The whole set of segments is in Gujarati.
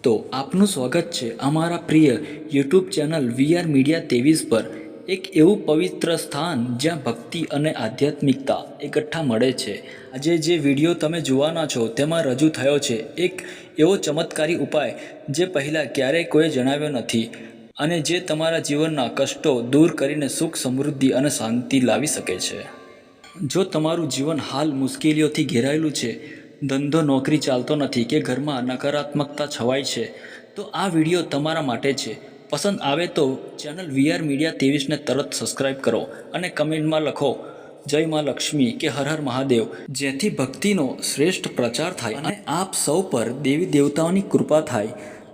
તો આપનું સ્વાગત છે અમારા પ્રિય યુટ્યુબ ચેનલ વીઆર મીડિયા ત્રેવીસ પર. એક એવું પવિત્ર સ્થાન જ્યાં ભક્તિ અને આધ્યાત્મિકતા એકઠા મળે છે. આજે જે વીડિયો તમે જોવાના છો તેમાં રજૂ થયો છે એક એવો ચમત્કારી ઉપાય જે પહેલાં ક્યારેય કોઈ જણાવ્યો નથી અને જે તમારા જીવનના કષ્ટો દૂર કરીને સુખ, સમૃદ્ધિ અને શાંતિ લાવી શકે છે. જો તમારું જીવન હાલ મુશ્કેલીઓથી ઘેરાયેલું છે ધંધો નોકરી ચાલતો નથી કે ઘરમાં નકારાત્મકતા છવાય છે, તો આ વીડિયો તમારા માટે છે. પસંદ આવે તો ચેનલ વીઆર મીડિયા ત્રેવીસને તરત સબસ્ક્રાઇબ કરો અને કમેન્ટમાં લખો, જય માં લક્ષ્મી કે હર હર મહાદેવ જેથી ભક્તિનો શ્રેષ્ઠ પ્રચાર થાય અને આપ સૌ પર દેવી દેવતાઓની કૃપા થાય.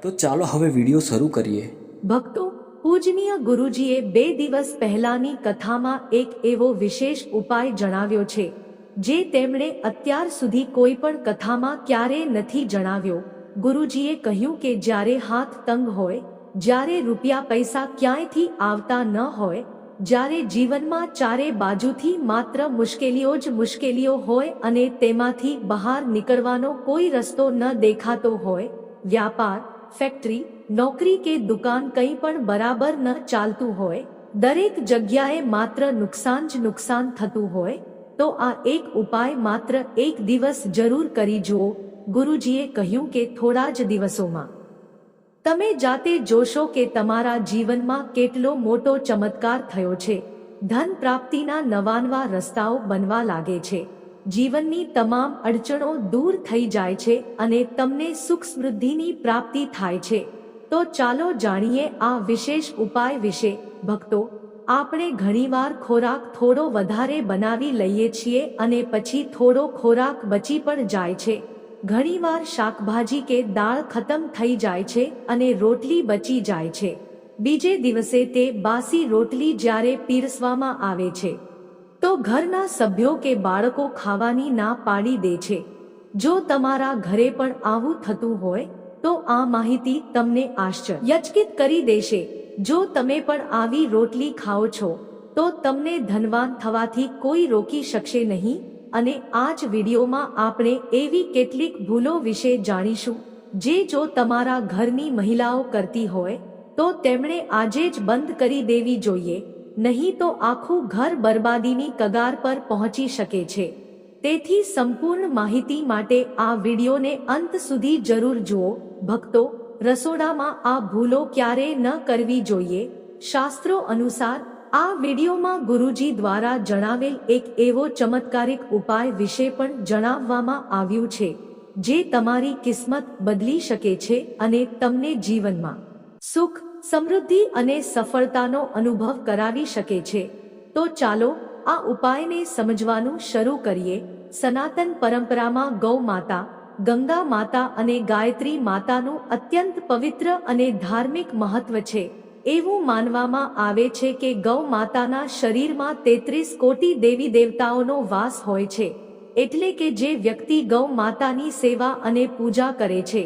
તો ચાલો હવે વીડિયો શરૂ કરીએ. ભક્તો, પૂજનીય ગુરુજીએ બે દિવસ પહેલાની કથામાં એક એવો વિશેષ ઉપાય જણાવ્યો છે. જે તેમણે અત્યાર સુધી કોઈ પણ કથામાં ક્યારેય નથી જણાવ્યો. ગુરુજીએ કહ્યું કે જ્યારે હાથ તંગ હોય, જ્યારે રૂપિયા પૈસા ક્યાંયથી આવતા ન હોય, જ્યારે જીવનમાં ચારે બાજુથી માત્ર મુશ્કેલીઓ જ મુશ્કેલીઓ હોય અને તેમાંથી બહાર નીકળવાનો કોઈ રસ્તો ન દેખાતો હોય, વ્યાપાર, ફેક્ટરી, નોકરી કે દુકાન કંઈ પણ બરાબર ન ચાલતું હોય, દરેક જગ્યાએ માત્ર નુકસાન જ નુકસાન થતું હોય તો આ એક ઉપાય માત્ર એક દિવસ જરૂર કરી જુઓ, ગુરુજીએ કહ્યું કે થોડા જ દિવસોમાં. તમે જાતે જોશો કે તમારા જીવનમાં કેટલો મોટો ચમત્કાર થયો છે. ધન પ્રાપ્તિના નવાનવા રસ્તાઓ બનવા લાગે છે. જીવનની તમામ અડચણો દૂર થઈ જાય છે અને તમને સુખ સમૃદ્ધિની પ્રાપ્તિ થાય છે. તો ચાલો જાણીએ આ વિશેષ ઉપાય વિશે. ભક્તો આપણે ઘણીવાર ખોરાક થોડો વધારે બનાવી લઈએ છીએ અને પછી થોડો ખોરાક બચી પણ જાય છે. ઘણીવાર શાકભાજી કે દાળ ખતમ થઈ જાય છે અને રોટલી બચી જાય છે. બીજે દિવસે તે બાસી રોટલી જ્યારે પીરસવામાં આવે છે. તો ઘરના સભ્યો કે બાળકો ખાવાની ના પાડી દે છે. જો તમારા ઘરે પણ આવું થતું હોય, તો આ માહિતી તમને આશ્ચર્યચકિત કરી દેશે. જો તમે પણ આવી રોટલી ખાઓ છો, તો તમને ધનવાન થવાથી કોઈ રોકી શકશે નહીં અને આ જ વિડીયોમાં આપણે એવી કેટલીક ભૂલો વિશે જાણીશું, જે જો તમારા ઘરની મહિલાઓ કરતી હોય, તો તેમણે આજે જ બંધ કરી દેવી જોઈએ, નહીં તો આખું ઘર બરબાદીની કગાર પર પહોંચી શકે છે. તેથી સંપૂર્ણ માહિતી માટે આ વિડીયોને અંત સુધી જરૂર જુઓ, ભક્તો. રસોડામાં આ ભૂલો ક્યારેય ન કરવી જોઈએ. શાસ્ત્રો અનુસાર, આ વિડીયોમાં ગુરુજી દ્વારા જણાવેલ એક એવો ચમત્કારિક ઉપાય વિશે પણ જણાવવામાં આવ્યું છે, જે તમારી કિસ્મત બદલી શકે છે અને તમને જીવનમાં સુખ, સમૃદ્ધિ અને સફળતાનો અનુભવ કરાવી શકે છે. તો ચાલો, આ ઉપાયને સમજવાનું શરૂ કરીએ. સનાતન પરંપરામાં ગૌ માતા ગંગા માતા અને ગાયત્રી માતાનું અત્યંત પવિત્ર અને ધાર્મિક મહત્વ છે. એવું માનવામાં આવે છે કે ગૌ માતાના શરીરમાં તેત્રીસ કોટી દેવી દેવતાઓનો વાસ હોય છે. એટલે કે જે વ્યક્તિ ગૌ માતાની સેવા અને પૂજા કરે છે.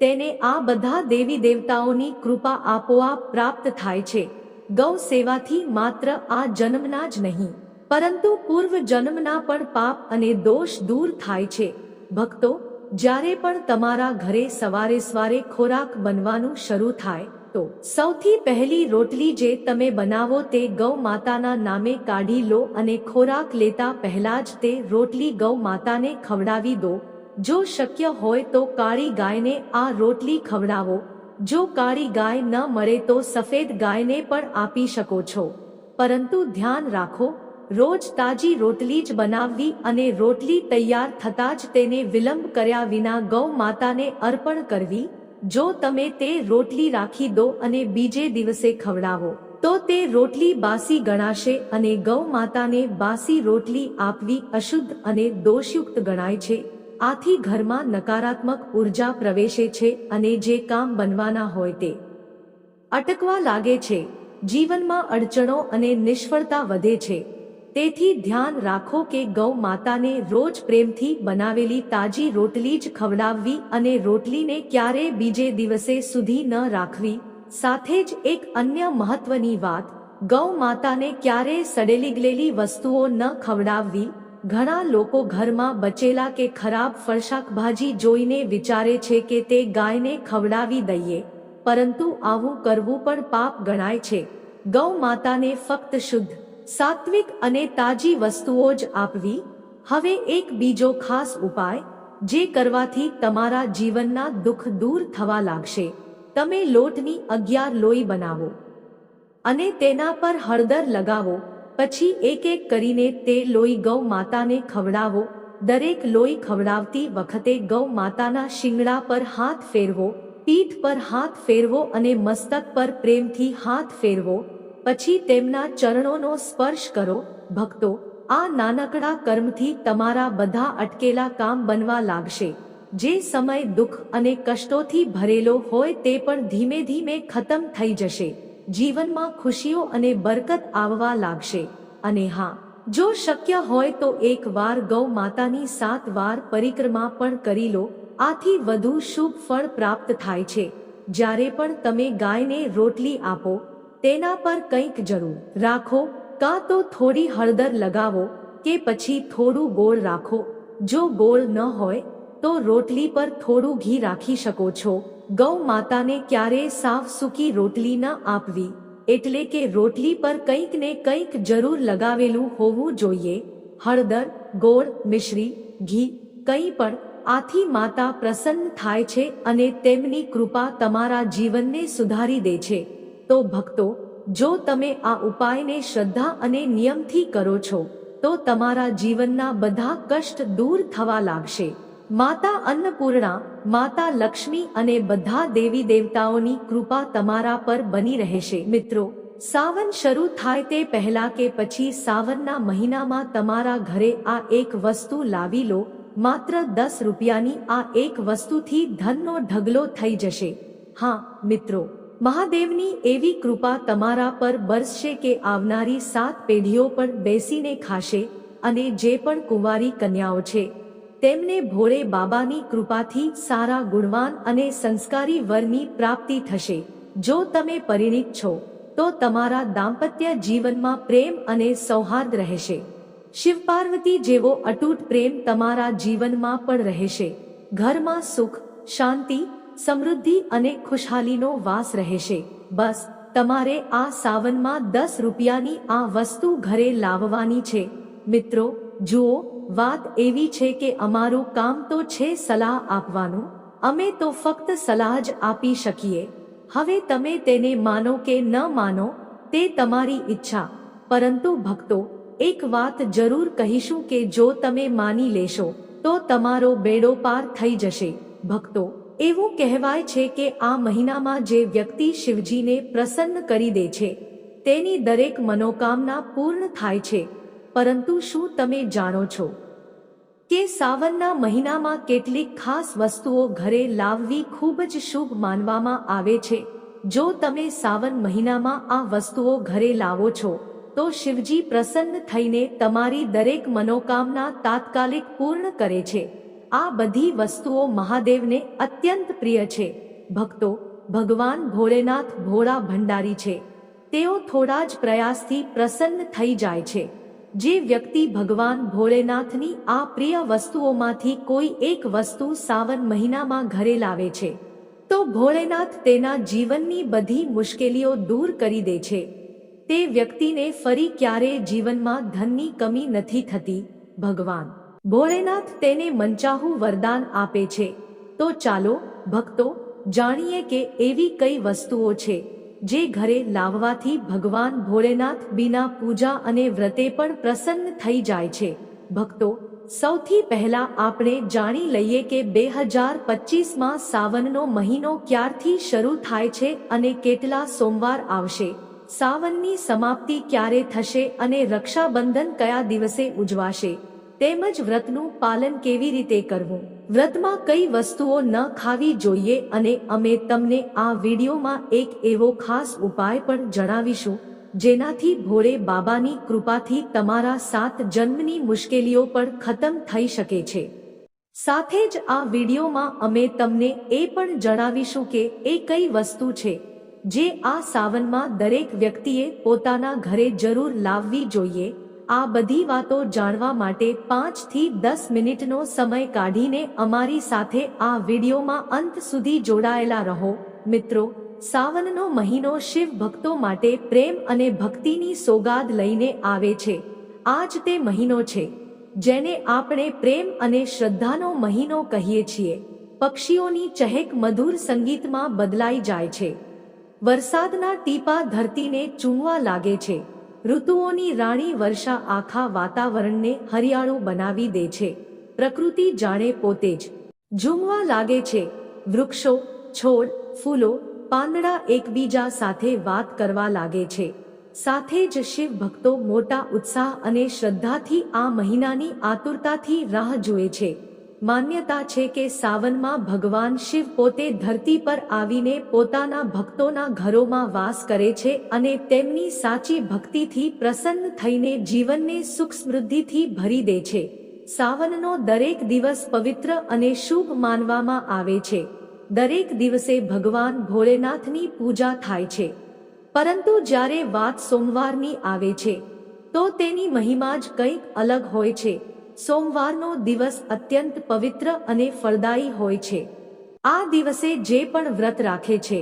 તેને આ બધા દેવી દેવતાઓની કૃપા આપોઆપ પ્રાપ્ત થાય છે. ગૌ સેવાથી માત્ર આ જન્મના જ નહીં, પરંતુ પૂર્વ જન્મના પણ પાપ અને દોષ દૂર થાય છે. ભક્તો જ્યારે પણ તમારા ઘરે સવારે સવારે ખોરાક બનવાનું શરૂ થાય, તો સૌથી પહેલી રોટલી જે તમે બનાવો તે ગૌ માતાના નામે કાઢી લો અને ખોરાક લેતા પહેલા જ તે રોટલી ગૌ માતાને ખવડાવી દો. જો શક્ય હોય તો કાળી ગાયને આ રોટલી ખવડાવો. જો કાળી ગાય ન મળે તો સફેદ ગાયને પણ આપી શકો છો. પરંતુ ધ્યાન રાખો રોજ તાજી રોટલી જ બનાવવી અને રોટલી તૈયાર થતાં જ તેને વિલંબ કર્યા વિના ગૌ માતાને અર્પણ કરવી. જો તમે તે રોટલી રાખી દો અને બીજે દિવસે ખવડાવો, તો તે રોટલી બાસી ગણાશે અને ગૌ માતાને બાસી રોટલી આપવી અશુદ્ધ અને દોષયુક્ત ગણાય છે. આથી ઘરમાં નકારાત્મક ઊર્જા પ્રવેશે છે અને જે કામ બનવાના હોય તે અટકવા લાગે છે. જીવનમાં અડચણો અને નિષ્ફળતા વધે છે. તેથી ધ્યાન રાખો કે ગૌ માતાને રોજ પ્રેમથી બનાવેલી તાજી રોટલી જ ખવડાવવી અને રોટલીને ક્યારેય બીજે દિવસે સુધી ન રાખવી. સાથે જ એક અન્ય મહત્વની વાત, ગૌ માતાને ક્યારેય સડેલી ગલેલી વસ્તુઓ ન ખવડાવવી. ઘણા લોકો ઘરમાં બચેલા કે ખરાબ ફળશાકભાજી જોઈને વિચારે છે કે તે ગાયને ખવડાવી દઈએ. પરંતુ આવું કરવું પણ પાપ ગણાય છે. ગૌ માતાને ફક્ત શુદ્ધ સાત્વિક અને તાજી વસ્તુઓ જ આપવી, હવે એક બીજો ખાસ ઉપાય, જે કરવાથી તમારા જીવનના દુઃખ દૂર થવા લાગશે. તમે લોટની અગિયાર લોહી બનાવો અને તેના પર હળદર લગાવો, પછી એક એક કરીને તે લોહી ગૌ માતાને ખવડાવો. દરેક લોહી ખવડાવતી વખતે ગૌ માતાના શિંગડા પર હાથ ફેરવો, પીઠ પર હાથ ફેરવો અને મસ્તક પર પ્રેમથી હાથ ફેરવો. પછી તેમના ચરણોનો સ્પર્શ કરો, ભક્તો, આ નાનકડા કર્મથી તમારા બધા અટકેલા કામ બનવા લાગશે. જે સમય દુઃખ અને કષ્ટોથી ભરેલો હોય તે પણ ધીમે ધીમે ખતમ થઈ જશે. જીવનમાં ખુશીઓ અને બરકત આવવા લાગશે. અને હા, જો શક્ય હોય તો એક વાર ગૌ માતાની સાત વાર પરિક્રમા પણ કરી લો. આથી વધુ શુભ ફળ પ્રાપ્ત થાય છે. જ્યારે પણ તમે ગાયને રોટલી આપો તેના પર કંઈક જરૂર. રાખો, કાં તો થોડી હળદર લગાવો, કે પછી થોડું ગોળ રાખો. જો ગોળ ન હોય, તો રોટલી પર થોડું ઘી રાખી શકો છો. ગૌ માતાને ક્યારેય સાફ સૂકી રોટલી ન આપવી. એટલે કે રોટલી પર કંઈક ને કંઈક જરૂર લગાવેલું હોવું જોઈએ. હળદર, ગોળ, મિશ્રી, ઘી, કંઈ પણ આથી માતા પ્રસન્ન થાય છે અને તેમની કૃપા તમારા જીવનને સુધારી દે છે. તો ભક્તો, જો તમે આ ઉપાયને શ્રદ્ધા અને નિયમથી કરો છો, તો તમારા જીવનના બધા કષ્ટ દૂર થવા લાગશે. માતા અન્નપૂર્ણા, માતા લક્ષ્મી અને બધા દેવી દેવતાઓની કૃપા તમારા પર બની રહેશે. મિત્રો, સાવન શરૂ થાય તે પહેલા કે પછી સાવનના મહિનામાં તમારા ઘરે આ એક વસ્તુ લાવી લો, માત્ર દસ રૂપિયાની આ એક વસ્તુથી ધનનો ઢગલો થઈ જશે. હા, મિત્રો મહાદેવની એવી કૃપા તમારા પર બરસશે કે આવનારી સાત પેઢીઓ પણ બેસીને ખાશે અને જે પણ કુંવારી કન્યાઓ છે, તેમને ભોળે બાબાની કૃપાથી સારા ગુણવાન અને સંસ્કારી વરની પ્રાપ્તિ થશે. જો તમે પરિણિત છો, તો તમારા દાંપત્ય જીવનમાં પ્રેમ અને સૌહાર્દ રહેશે. શિવ પાર્વતી જેવો અટૂટ પ્રેમ તમારા જીવનમાં પણ રહેશે. ઘરમાં સુખ, શાંતિ સમૃદ્ધિ અને ખુશહાલીનો વાસ રહેશે. બસ, તમારે આ સાવનમાં દસ રૂપિયાની આ વસ્તુ ઘરે લાવવાની છે. મિત્રો, જુઓ, વાત એવી છે કે અમારું કામ તો છે સલાહ આપવાનું. અમે તો ફક્ત સલાહ જ આપી શકીએ. હવે તમે તેને માનો કે ન માનો, તે તમારી ઈચ્છા. પરંતુ ભક્તો, એક વાત જરૂર કહીશું કે જો તમે માની લેશો, તો તમારો બેડો પાર થઈ જશે. ભક્તો એવું કહેવાય છે કે આ મહિનામાં જે વ્યક્તિ શિવજીને પ્રસન્ન કરી દે છે, તેની દરેક મનોકામના પૂર્ણ થાય છે. પરંતુ શું તમે જાણો છો કે સાવનના મહિનામાં કેટલીક ખાસ વસ્તુઓ ઘરે લાવવી ખૂબ જ શુભ માનવામાં આવે છે? જો તમે સાવન મહિનામાં આ વસ્તુઓ ઘરે લાવો છો, તો શિવજી પ્રસન્ન થઈને તમારી દરેક મનોકામના તાત્કાલિક પૂર્ણ કરે છે. આ બધી વસ્તુઓ મહાદેવને અત્યંત પ્રિય છે. ભક્તો, ભગવાન ભોળેનાથ ભોળા ભંડારી છે. તેઓ થોડા જ પ્રયાસથી પ્રસન્ન થઈ જાય છે. જે વ્યક્તિ ભગવાન ભોળેનાથની આ પ્રિય વસ્તુઓમાંથી કોઈ એક વસ્તુ સાવન મહિનામાં ઘરે લાવે છે, તો ભોળેનાથ તેના જીવનની બધી મુશ્કેલીઓ દૂર કરી દે છે. તે વ્યક્તિને ફરી ક્યારેય જીવનમાં ધનની કમી નથી થતી, ભગવાન. ભોળેનાથ તેને મંચાહુ વરદાન આપે છે. તો ચાલો, ભક્તો, જાણીએ કે એવી કઈ વસ્તુઓ છે, જે ઘરે લાવવાથી ભગવાન ભોળેનાથ બિના પૂજા અને વ્રતે પણ પ્રસન્ન થઈ જાય છે. ભક્તો, સૌથી પહેલા આપણે જાણી લઈએ કે બે હજાર પચીસમાં સાવનનો મહિનો ક્યારથી શરૂ થાય છે અને કેટલા સોમવાર આવશે? સાવનની સમાપ્તિ ક્યારે થશે અને રક્ષાબંધન કયા દિવસે ઉજવાશે? તેમજ વ્રતનું પાલન કેવી રીતે કરવું? વ્રતમાં કઈ વસ્તુઓ ન ખાવી જોઈએ અને અમે તમને આ વિડીયોમાં એક એવો ખાસ ઉપાય પણ જણાવીશું, જેનાથી ભોળે બાબાની કૃપાથી તમારા સાત જન્મની મુશ્કેલીઓ પણ ખતમ થઈ શકે છે. સાથે જ આ વિડીયોમાં અમે તમને એ પણ જણાવીશું કે એ કઈ વસ્તુ છે, જે આ સાવનમાં દરેક વ્યક્તિએ પોતાના ઘરે જરૂર લાવવી જોઈએ આ બધી વાતો જાણવા માટે પાંચથી દસ મિનિટનો સમય કાઢીને અમારી સાથે આ વિડીયોમાં અંત સુધી જોડાયેલા રહો. મિત્રો, સાવનનો મહિનો શિવ ભક્તો માટે પ્રેમ અને ભક્તિની સોગાદ લઈને આવે છે. આજ તે મહિનો છે, જેને આપણે પ્રેમ અને શ્રદ્ધાનો મહિનો કહીએ છીએ. પક્ષીઓની ચહેક મધુર સંગીતમાં બદલાઈ જાય છે. વરસાદના ટીપા ધરતીને ચૂંવા લાગે છે. ઋતુઓની રાણી વર્ષા આખા વાતાવરણને હરિયાળું બનાવી દે છે. પ્રકૃતિ જાણે પોતે જ. ઝૂમવા લાગે છે. વૃક્ષો, છોડ, ફૂલો, પાંદડા એકબીજા સાથે વાત કરવા લાગે છે. સાથે જ શિવ ભક્તો મોટા ઉત્સાહ અને શ્રદ્ધાથી આ મહિનાની આતુરતાથી રાહ જુએ છે. માન્યતા છે કે સાવનમાં ભગવાન શિવ પોતે ધરતી પર આવીને પોતાના ભક્તોના ઘરોમાં વાસ કરે છે અને તેમની સાચી ભક્તિથી પ્રસન્ન થઈને જીવનને સુખ સમૃદ્ધિથી ભરી દે છે. સાવનનો દરેક દિવસ પવિત્ર અને શુભ માનવામાં આવે છે. દરેક દિવસે ભગવાન ભોળેનાથની પૂજા થાય છે. પરંતુ જ્યારે વાત સોમવારની આવે છે, તો તેની મહિમા જ કંઈક અલગ હોય છે. સોમવારનો દિવસ અત્યંત પવિત્ર અને ફળદાયી હોય છે. આ દિવસે જે પણ વ્રત રાખે છે,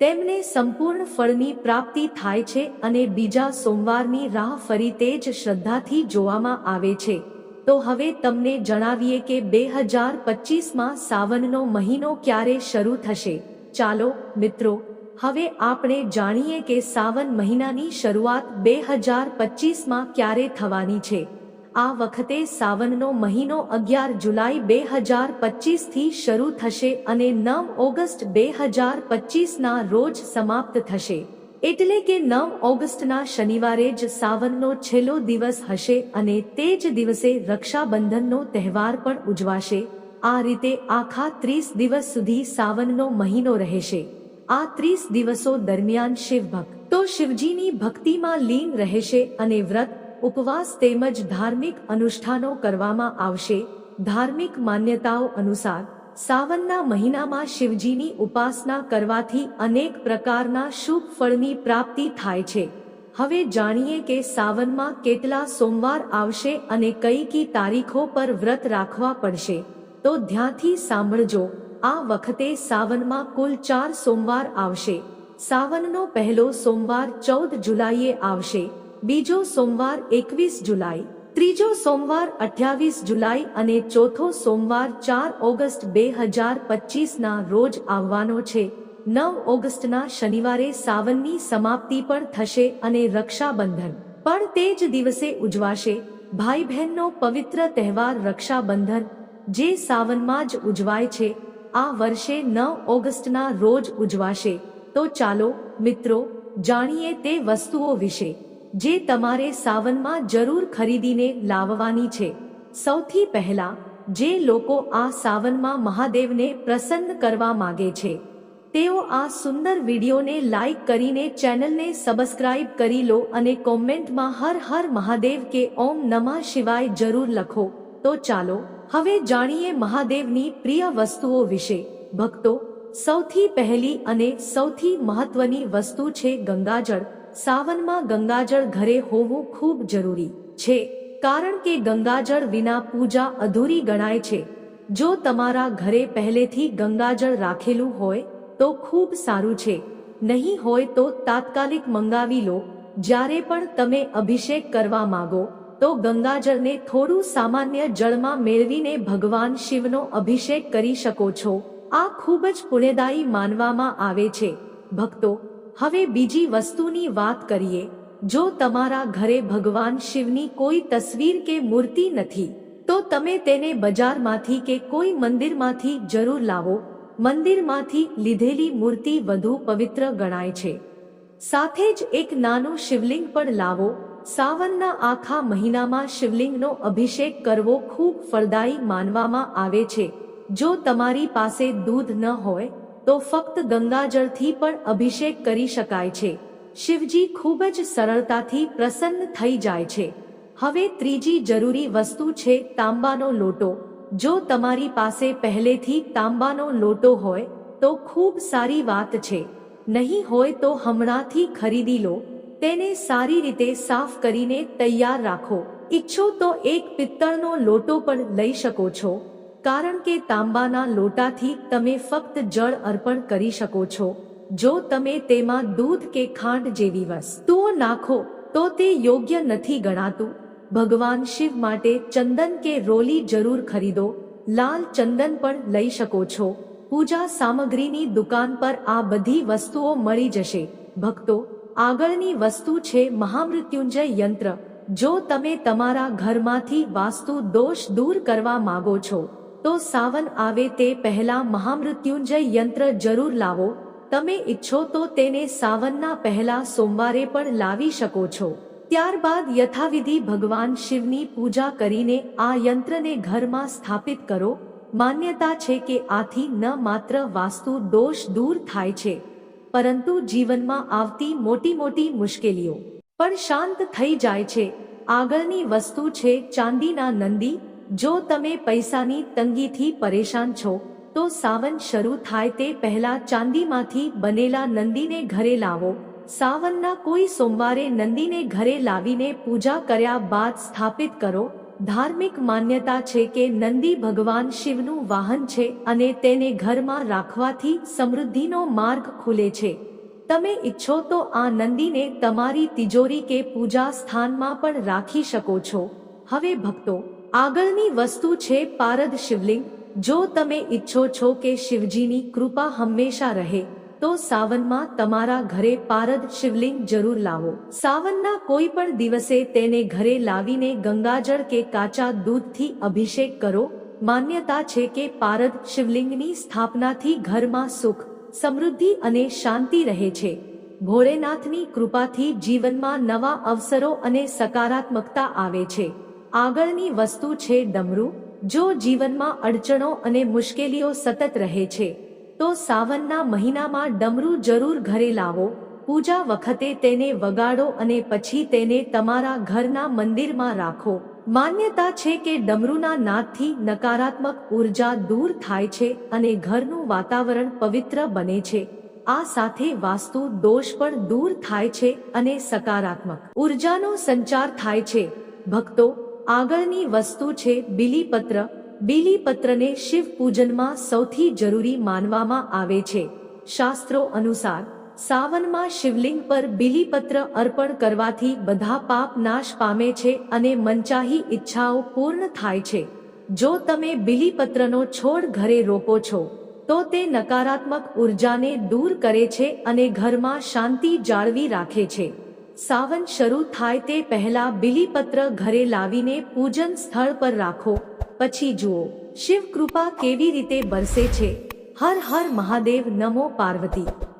તેમને સંપૂર્ણ ફળની પ્રાપ્તિ થાય છે અને બીજા સોમવારની રાહ ફરી તે જ શ્રદ્ધાથી જોવામાં આવે છે. તો હવે તમને જણાવીએ કે બે હજાર પચીસમાં સાવનનો મહિનો ક્યારે શરૂ થશે. ચાલો, મિત્રો, હવે આપણે જાણીએ કે સાવન મહિનાની શરૂઆત બે હજાર પચીસમાં ક્યારે થવાની છે. આ વખતે સાવનનો મહિનો અગિયાર જુલાઈ બે હજાર પચીસથી શરૂ થશે અને નવ ઓગસ્ટ બે હજાર પચીસના રોજ સમાપ્ત થશે. એટલે કે નવ ઓગસ્ટના શનિવારે જ સાવનનો છેલ્લો દિવસ હશે અને તે જ દિવસે રક્ષાબંધનનો તહેવાર પણ ઉજવાશે. આ રીતે આખા ત્રીસ દિવસ સુધી સાવનનો મહિનો રહેશે. આ ત્રીસ દિવસો દરમિયાન શિવભક્ત તો શિવજીની ભક્તિમાં લીન રહેશે અને વ્રત ઉપવાસ તેમજ ધાર્મિક અનુષ્ઠાનો કરવામાં આવશે. ધાર્મિક માન્યતાઓ અનુસાર, સાવનના મહિનામાં શિવજીની ઉપાસના કરવાથી અનેક પ્રકારના શુભ ફળની પ્રાપ્તિ થાય છે. હવે જાણીએ કે સાવનમાં કેટલા સોમવાર આવશે અને કઈ કી તારીખો પર વ્રત રાખવા પડશે. તો ધ્યાનથી સાંભળજો, આ વખતે સાવનમાં કુલ ચાર સોમવાર આવશે. સાવનનો પહેલો સોમવાર ચૌદ જુલાઈએ આવશે. બીજો સોમવાર એકવીસ જુલાઈ, ત્રીજો સોમવાર અઠ્યાવીસ જુલાઈ અને ચોથો સોમવાર ચાર ઓગસ્ટ બે હજાર પચીસના રોજ આવવાનો છે. નવ ઓગસ્ટના શનિવારે સાવનની સમાપ્તિ પણ થશે અને રક્ષાબંધન પણ તે જ દિવસે ઉજવાશે. ભાઈ બહેનનો પવિત્ર તહેવાર રક્ષાબંધન, જે સાવનમાં જ ઉજવાય છે, આ વર્ષે નવ ઓગસ્ટના રોજ ઉજવાશે. તો ચાલો મિત્રો, જાણીએ તે વસ્તુઓ વિશે. જે તમારે સાવનમાં જરૂર ખરીદીને લાવવાની છે. સૌથી પહેલા, જે લોકો આ સાવનમાં મહાદેવને પ્રસન્ન કરવા માગે છે, તેઓ આ સુંદર વિડીયોને લાઈક કરીને ચેનલને સબસ્ક્રાઇબ કરી લો અને કોમેન્ટમાં હર હર મહાદેવ કે ઓમ નમઃ શિવાય જરૂર લખો. તો ચાલો, હવે જાણીએ મહાદેવની પ્રિય વસ્તુઓ વિશે. ભક્તો, સૌથી પહેલી અને સૌથી મહત્વની વસ્તુ છે ગંગાજળ. સાવનમાં ગંગાજળ ઘરે હોવું ખૂબ જરૂરી છે, કારણ કે ગંગાજળ વિના પૂજા અધૂરી ગણાય છે. જો તમારા ઘરે પહેલેથી ગંગાજળ રાખેલું હોય, તો ખૂબ સારું છે. નહીં હોય તો તાત્કાલિક મંગાવી લો. જ્યારે પણ તમે અભિષેક કરવા માગો, તો ગંગાજળને થોડું સામાન્ય જળમાં મેળવીને ભગવાન શિવનો અભિષેક કરી શકો છો. આ ખૂબ જ પુણ્યદાયી માનવામાં આવે છે. ભક્તો હવે બીજી વસ્તુની વાત કરીએ. જો તમારા ઘરે ભગવાન શિવની કોઈ તસવીર કે મૂર્તિ નથી, તો તમે તેને બજારમાંથી કે કોઈ મંદિરમાંથી જરૂર લાવો. મંદિરમાંથી લીધેલી મૂર્તિ વધુ પવિત્ર ગણાય છે. સાથે જ એક નાનું શિવલિંગ પણ લાવો. સાવનના આખા મહિનામાં શિવલિંગનો અભિષેક કરવો ખૂબ ફળદાયી માનવામાં આવે છે. જો તમારી પાસે દૂધ ન હોય તો ફક્ત ગંગાજળથી પણ અભિષેક કરી શકાય છે. શિવજી ખૂબ જ સરળતાથી પ્રસન્ન થઈ જાય છે. હવે ત્રીજી જરૂરી વસ્તુ છે તાંબાનો લોટો. જો તમારી પાસે પહેલેથી તાંબાનો લોટો હોય, તો ખૂબ સારી વાત છે. નહીં હોય તો હમણાંથી ખરીદી લો. તેને સારી રીતે સાફ કરીને તૈયાર રાખો. ઈચ્છો તો એક પિત્તળનો લોટો પણ લઈ શકો છો. કારણ કે તાંબાના લોટાથી તમે ફક્ત જળ અર્પણ કરી શકો છો. જો તમે તેમાં દૂધ કે ખાંડ જેવી વસ્તુઓ નાખો, તો તે યોગ્ય નથી ગણાતું. ભગવાન શિવ માટે ચંદન કે રોલી જરૂર ખરીદો. લાલ ચંદન પણ લઈ શકો છો. પૂજા સામગ્રીની દુકાન પર આ બધી વસ્તુઓ મળી જશે. ભક્તો, આગળની વસ્તુ છે મહામૃત્યુંજય યંત્ર. જો તમે તમારા ઘરમાંથી વાસ્તુ દોષ દૂર કરવા માંગો છો તો સાવન આવે તે પહેલા મહામૃત્યુંજય યંત્ર જરૂર લાવો. તમે ઈચ્છો તો તેને સાવનના પહેલા સોમવારે પણ લાવી શકો છો. ત્યારબાદ યથાવિધિ ભગવાન શિવની પૂજા કરીને આ યંત્રને ઘરમાં સ્થાપિત કરો. માન્યતા છે કે આથી ન માત્ર વાસ્તુ દોષ દૂર થાય છે, પરંતુ જીવનમાં આવતી મોટી મોટી મુશ્કેલીઓ. પણ શાંત થઈ જાય છે. આગળની વસ્તુ છે ચાંદીના નંદી. જો તમે પૈસાની તંગીથી પરેશાન છો, તો સાવન શરૂ થાય તે પહેલા ચાંદીમાંથી બનેલા નંદીને ઘરે લાવો. સાવનના કોઈ સોમવારે નંદીને ઘરે લાવીને પૂજા કર્યા બાદ સ્થાપિત કરો. ધાર્મિક માન્યતા છે કે નંદી ભગવાન શિવનું વાહન છે અને તેને ઘરમાં રાખવાથી સમૃદ્ધિનો માર્ગ ખુલે છે. તમે ઈચ્છો તો આ નંદીને તમારી તિજોરી કે પૂજા સ્થાનમાં પણ રાખી શકો છો. હવે ભક્તો આગળની વસ્તુ છે પારદ શિવલિંગ. જો તમે ઈચ્છો છો કે શિવજીની કૃપા હંમેશા રહે, તો સાવનમાં તમારા ઘરે પારદ શિવલિંગ જરૂર લાવો. સાવનના કોઈ પણ દિવસે તેને ઘરે લાવીને ગંગાજળ કે કાચા દૂધથી અભિષેક કરો. માન્યતા છે કે પારદ શિવલિંગની સ્થાપનાથી ઘરમાં સુખ, સમૃદ્ધિ અને શાંતિ રહે છે. ભોળેનાથની કૃપાથી જીવનમાં નવા અવસરો અને સકારાત્મકતા આવે છે. આગળની વસ્તુ છે ડમરું, જો જીવનમાં અડચણો અને મુશ્કેલીઓ સતત રહે છે, તો સાવનના મહિનામાં ડમરું જરૂર ઘરે લાવો, પૂજા વખતે તેને વગાડો અને પછી તેને તમારા ઘરના મંદિરમાં રાખો. માન્યતા છે કે ડમરૂના નાદથી નકારાત્મક ઊર્જા દૂર થાય છે અને ઘરનું વાતાવરણ પવિત્ર બને છે. આ સાથે વાસ્તુ દોષ પણ દૂર થાય છે અને સકારાત્મક ઉર્જાનો સંચાર થાય છે. ભક્તો આગળની વસ્તુ છે બિલીપત્ર. બિલીપત્રને શિવ પૂજનમાં સૌથી જરૂરી માનવામાં આવે છે. શાસ્ત્રો અનુસાર, સાવનમાં શિવલિંગ પર બિલીપત્ર અર્પણ કરવાથી બધા પાપ નાશ પામે છે અને મનચાહી ઈચ્છાઓ પૂર્ણ થાય છે. જો તમે બિલીપત્રનો છોડ ઘરે રોપો છો, તો તે નકારાત્મક ઉર્જાને દૂર કરે છે અને ઘરમાં શાંતિ જાળવી રાખે છે. સાવન શરૂ થાય તે પહેલા બિલીપત્ર ઘરે લાવીને પૂજન સ્થળ પર રાખો. પછી જુઓ, શિવ કૃપા કેવી રીતે બરસે છે. હર હર મહાદેવ નમો પાર્વતી.